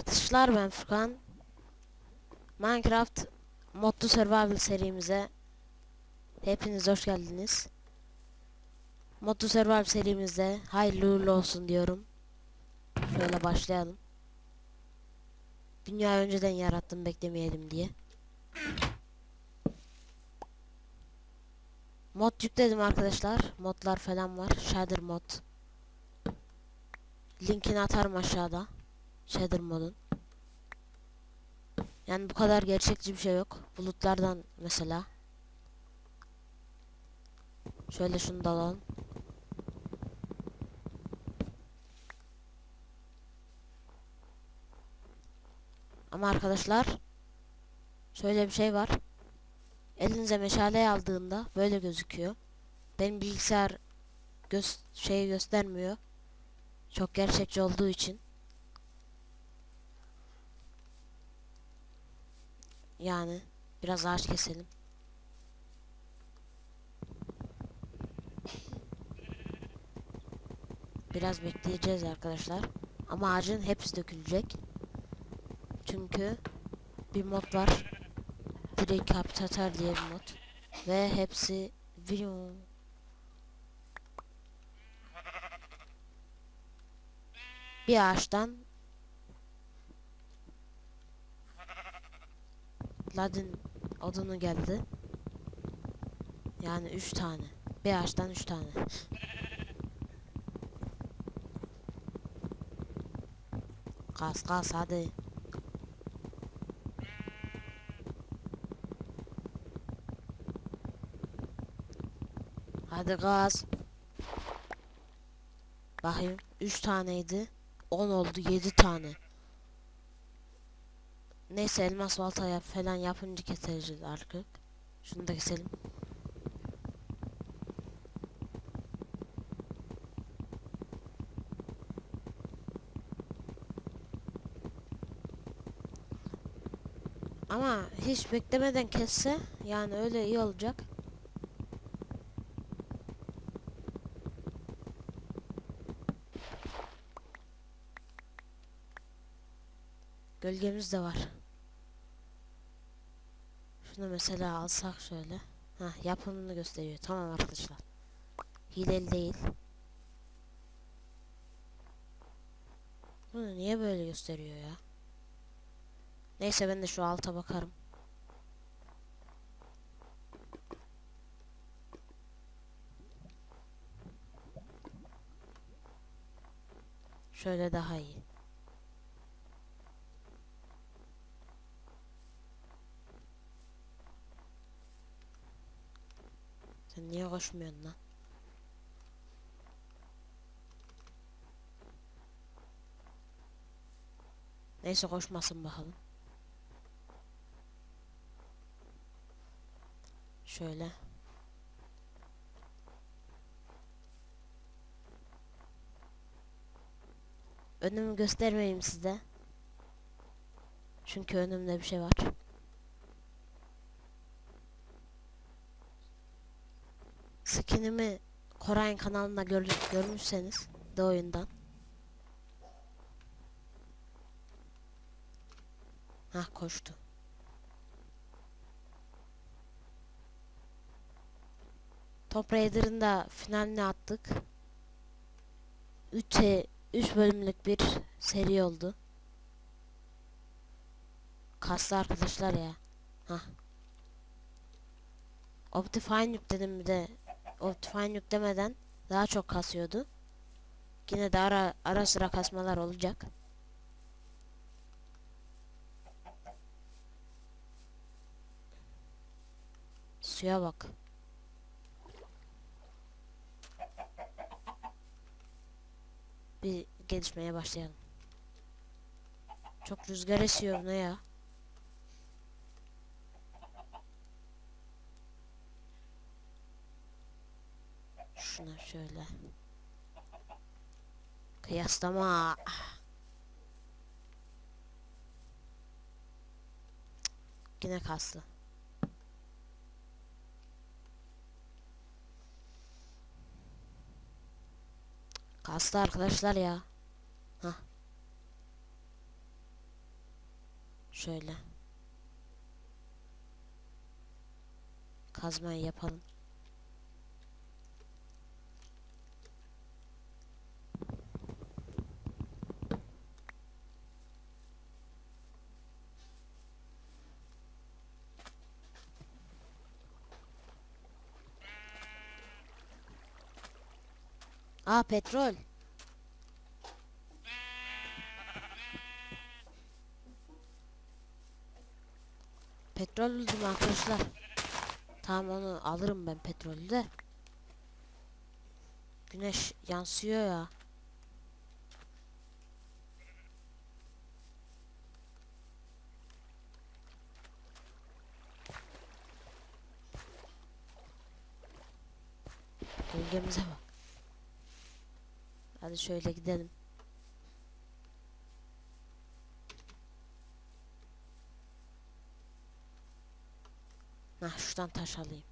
Arkadaşlar ben Furkan. Minecraft Modlu Survival serimize hepiniz hoş geldiniz. Modlu Survival serimizde hayırlı uğurlu olsun diyorum. Şöyle başlayalım. Dünyayı önceden yarattım beklemeyelim diye. Mod yükledim arkadaşlar. Modlar falan var. Shader mod. Linkini atarım aşağıda. Shader modun. Yani bu kadar gerçekçi bir şey yok. Bulutlardan mesela. Şöyle şunu da alalım. Ama arkadaşlar şöyle bir şey var. Elinize meşale aldığında böyle gözüküyor. Benim bilgisayar göz şeyi göstermiyor. Çok gerçekçi olduğu için. Yani biraz ağaç keselim. Biraz bekleyeceğiz arkadaşlar. Ama ağacın hepsi dökülecek. Çünkü bir mod var. Direkt Captator diye bir mod. Ve hepsi Viyum. Bir ağaçtan Ladin odunu geldi. Yani üç tane. Bir ağaçtan üç tane. Kas kas hadi. Hadi gaz. Bakayım. 3 taneydi. 10 oldu 7 tane. Neyse elmas balta yap falan yapınca keseriz artık. Şunu da keselim. Ama hiç beklemeden kesse yani öyle iyi olacak. Gölgemiz de var. Şunu mesela alsak şöyle. Ha yapımını gösteriyor. Tamam arkadaşlar. Hileli değil. Bunu niye böyle gösteriyor ya? Neyse ben de şu alta bakarım. Şöyle daha iyi. Sen niye koşmuyorsun lan? Neyse koşmasın bakalım. Şöyle. Önümü göstermeyeyim size. Çünkü önümde bir şey var. Skinimi Koray'ın kanalında gör görmüşseniz de oyundan. Hah koştu. Top Raider'ın da finaline attık. 3 3 bölümlük bir seri oldu. Kaslı arkadaşlar ya. Hah. Optifine yükledim bir de Optifine yüklemeden daha çok kasıyordu. Yine de ara, ara sıra kasmalar olacak. Suya bak. Bir gelişmeye başlayalım. Çok rüzgar esiyor ne ya? Şuna şöyle. Kıyaslama. Yine kaslı. Kaslı arkadaşlar ya. Hah. Şöyle. Kazmayı yapalım. Aa petrol. Petrol buldum arkadaşlar. Tamam onu alırım ben petrolü de. Güneş yansıyor ya. Gölgemize bak. Hadi şöyle gidelim. Hah şuradan taş alayım.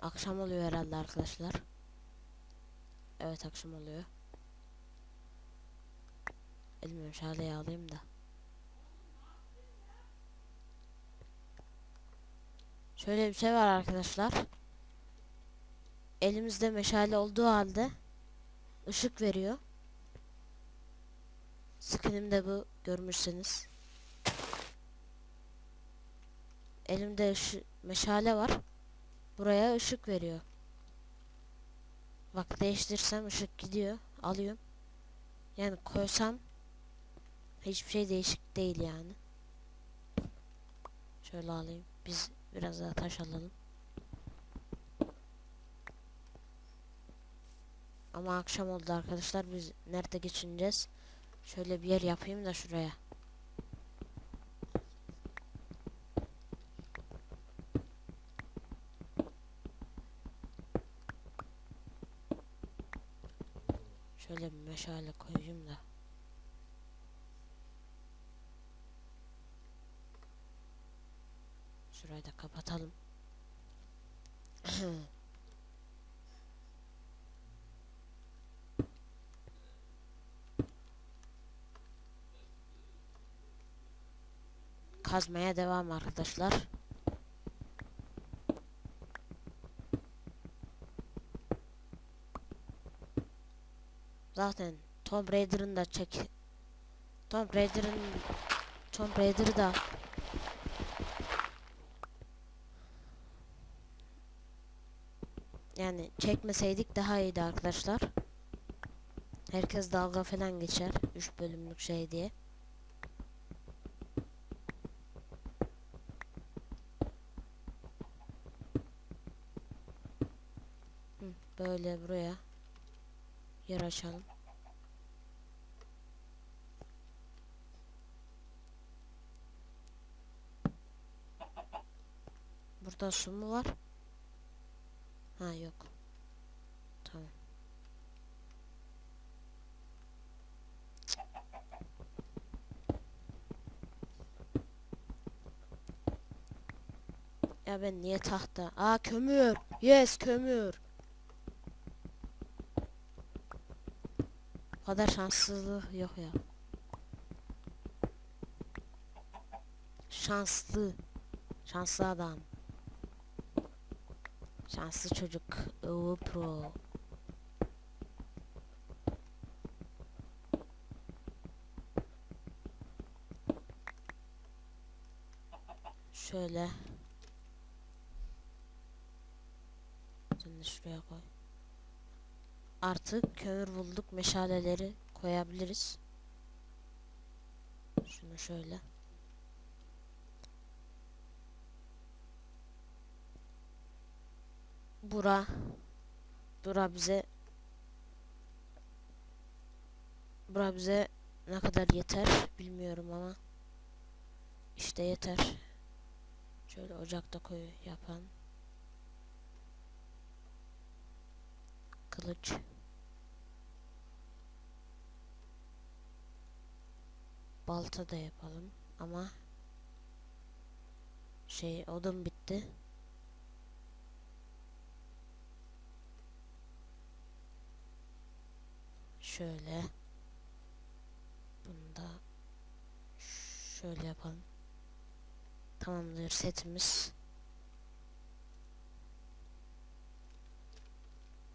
Akşam oluyor herhalde arkadaşlar. Evet akşam oluyor. Elime şaleyi alayım da. Şöyle bir şey var arkadaşlar. Elimizde meşale olduğu halde ışık veriyor. Screen'imde bu görmüşseniz. Elimde meşale var. Buraya ışık veriyor. Bak değiştirsem ışık gidiyor. Alıyorum. Yani koysam hiçbir şey değişik değil yani. Şöyle alayım. Biz biraz daha taş alalım. Ama akşam oldu arkadaşlar. Biz nerede geçineceğiz? Şöyle bir yer yapayım da şuraya. Şöyle bir meşale koyayım da. Şurayı da kapatalım. Kazmaya devam arkadaşlar. Zaten Tomb Raider'ın da çek Tomb Raider'ın Tomb Raider'ı da yani çekmeseydik daha iyiydi arkadaşlar. Herkes dalga falan geçer 3 bölümlük şey diye. Böyle buraya yer açalım. Burada su mu var? Ha yok. Tamam. Ya ben niye tahta? Aa kömür. Yes kömür. O kadar şanssızlık yok ya. Şanslı. Şanslı adam. Şanslı çocuk. Oo pro. Şöyle. Sen de şuraya koy. Artık kömür bulduk. Meşaleleri koyabiliriz. Şunu şöyle. Bura. Bura bize Bura bize ne kadar yeter bilmiyorum ama işte yeter. Şöyle ocakta koy yapan. Kılıç. Balta da yapalım ama şey odun bitti. Şöyle. Bunu da şöyle yapalım. Tamamdır setimiz.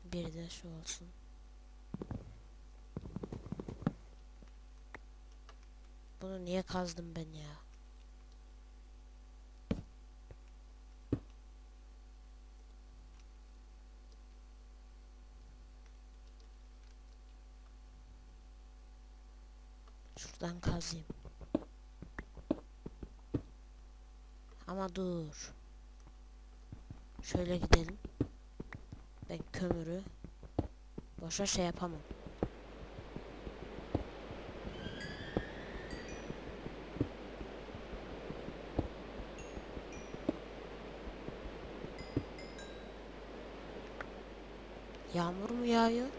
Bir de şu olsun. Bunu niye kazdım ben ya? Şuradan kazayım. Ama dur. Şöyle gidelim. Ben kömürü boşa şey yapamam. Yağmur mu yağıyor?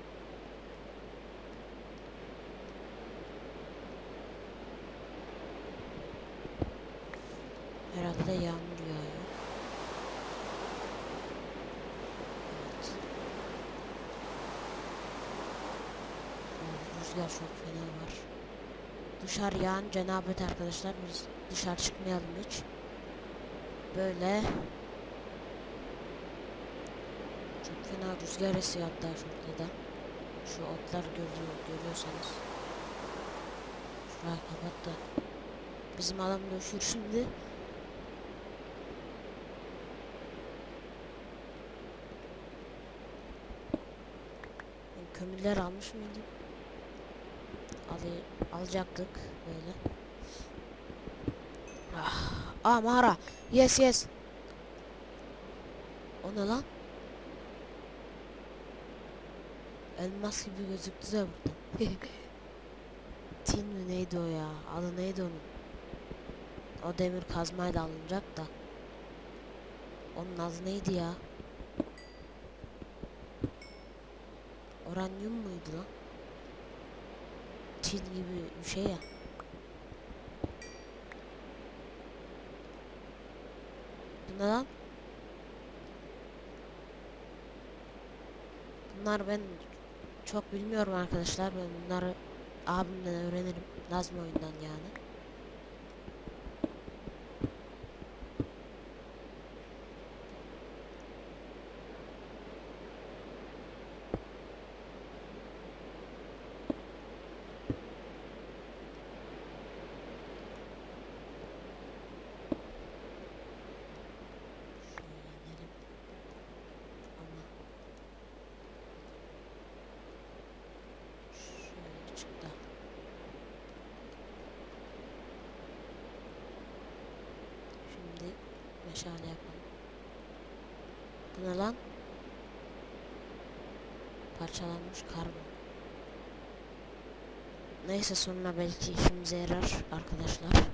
Herhalde yağmur yağıyor. Evet. Oo, Rüzgar çok fena var. Dışarı yağan cenabet arkadaşlar. Biz dışarı çıkmayalım hiç. Böyle. Çok fena rüzgar esiyor hatta şurada da. Şu otlar görüyor, görüyorsanız. Şurayı kapat. Bizim adam da üşür şimdi. Kömürler almış mıydım? Al alacaktık böyle. Ah, aa mağara. Yes yes. O ne lan? Elmas gibi gözüktü de burada. Tin mi neydi o ya? Adı neydi onun? O demir kazmayla alınacak da. Onun adı neydi ya? Oranyum muydu lan? Tin gibi bir şey ya. Bu lan? Bunlar ben çok bilmiyorum arkadaşlar. Ben bunları abimden öğrenirim. Nazmi oyundan yani. Şöyle inelim. Ama Şöyle çıktı. Şimdi meşale yapalım. Bu ne lan? Parçalanmış karbon. Neyse sonra belki işimize yarar arkadaşlar.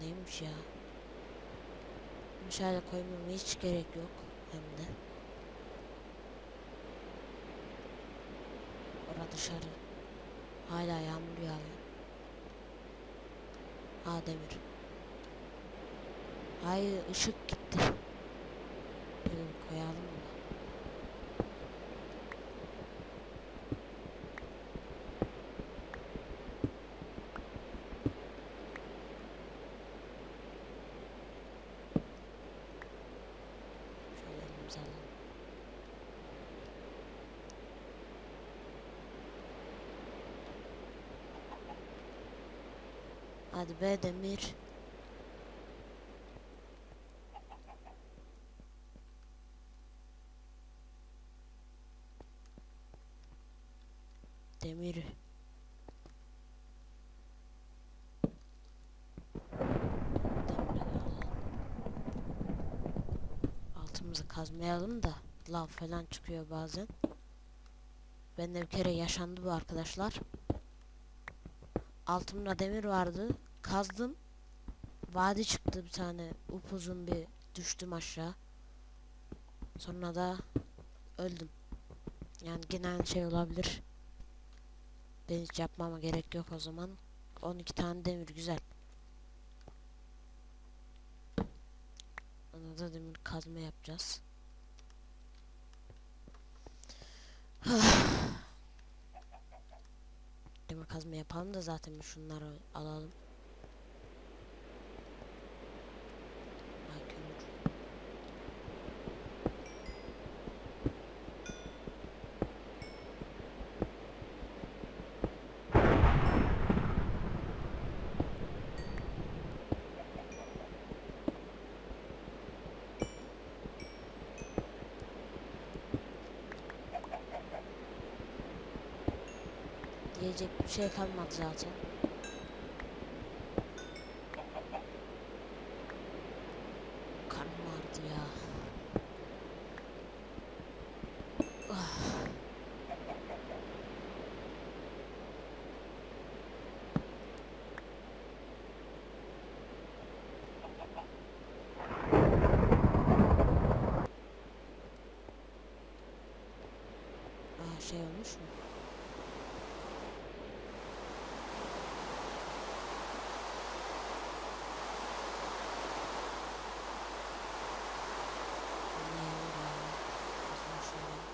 Neymiş ya? Meşale koymama hiç gerek yok hem de. Dışarı. Hala yağmur yağıyor. Ha demir. Ay ışık gitti. Böyle koyalım mı? Şöyle elimize alalım. Hadi be demir. Demir. Altımızı kazmayalım da lav falan çıkıyor bazen. Ben de bir kere yaşandı bu arkadaşlar. Altımda demir vardı. Kazdım. Vadi çıktı bir tane upuzun bir düştüm aşağı. Sonra da öldüm. Yani genel şey olabilir. Ben hiç yapmama gerek yok o zaman. 12 tane demir güzel. kazma yapacağız. Demir kazma yapalım da zaten şunları alalım. Ay, kömür. Diyecek bir şey kalmadı zaten. Karnım ağrıdı ya. Ah. Aa, şey olmuş mu? Anlayalım ya. Kızma şöyle.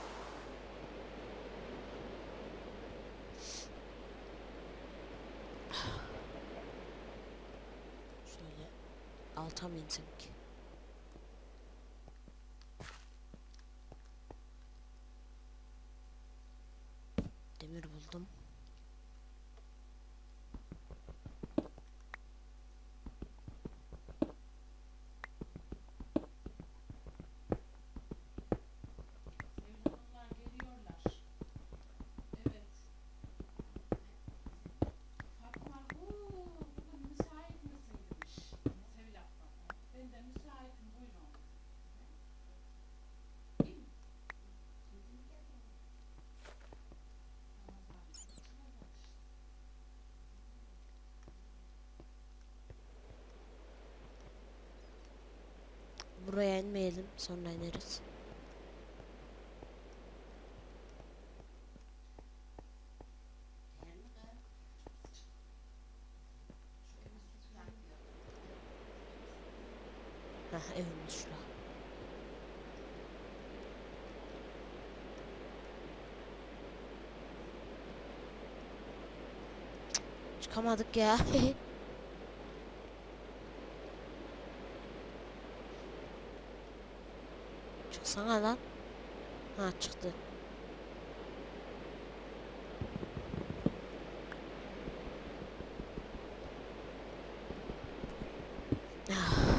Şöyle alta mı Buraya inmeyelim sonra ineriz. Heh evimiz şura. Çıkamadık ya. Çıksana lan. Ha çıktı. Ah.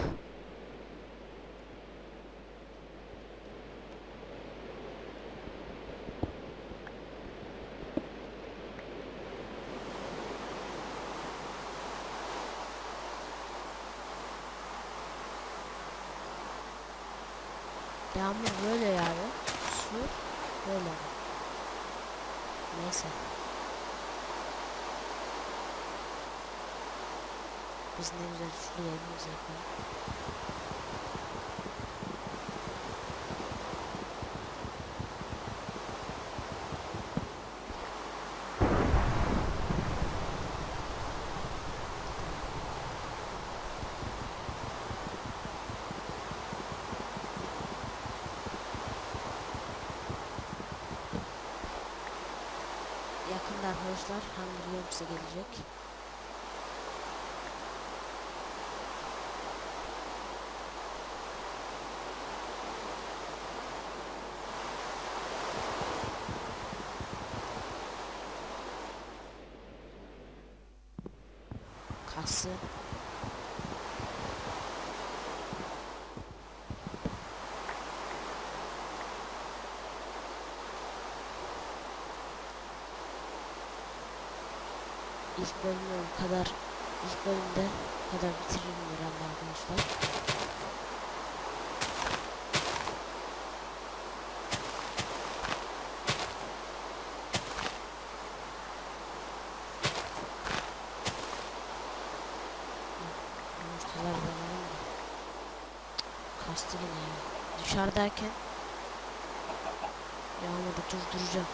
Yağmur böyle yani. Su böyle. Neyse. Biz ne güzel şuraya evimizi yapalım. Yakında arkadaşlar Hunger Games'e gelecek. Kası. İlk bölümü kadar ilk bölümde kadar bitiririm herhalde arkadaşlar. Yumurtalar da var mı? Kastı yine ya. Dışarıdayken yağmuru durduracağım.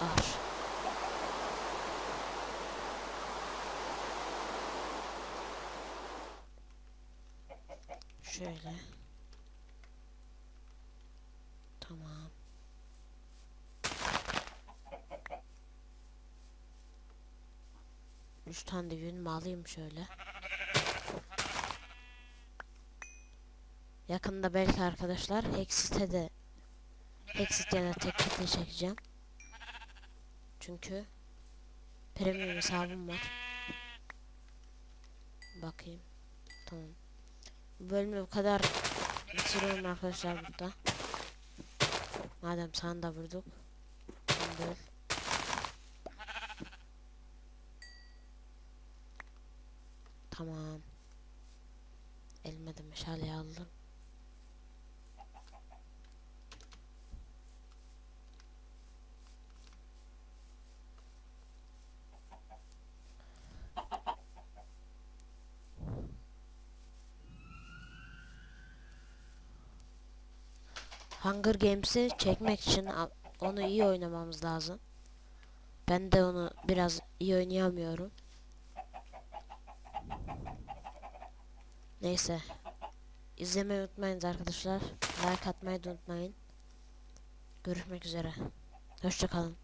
Ar. Şöyle. Tamam. Üç tane de yün alayım şöyle. Yakında belki arkadaşlar Hexit'e de Hexit yana tek de çekeceğim. Çünkü premium hesabım var. Bakayım. Tamam. Bölümü bu kadar bitiriyorum arkadaşlar burada. Madem sana da vurduk. Şimdi öl. Tamam. Elime de aldım. Hunger Games'i çekmek için onu iyi oynamamız lazım. Ben de onu biraz iyi oynayamıyorum. Neyse. İzlemeyi unutmayın arkadaşlar. Like atmayı da unutmayın. Görüşmek üzere. Hoşçakalın.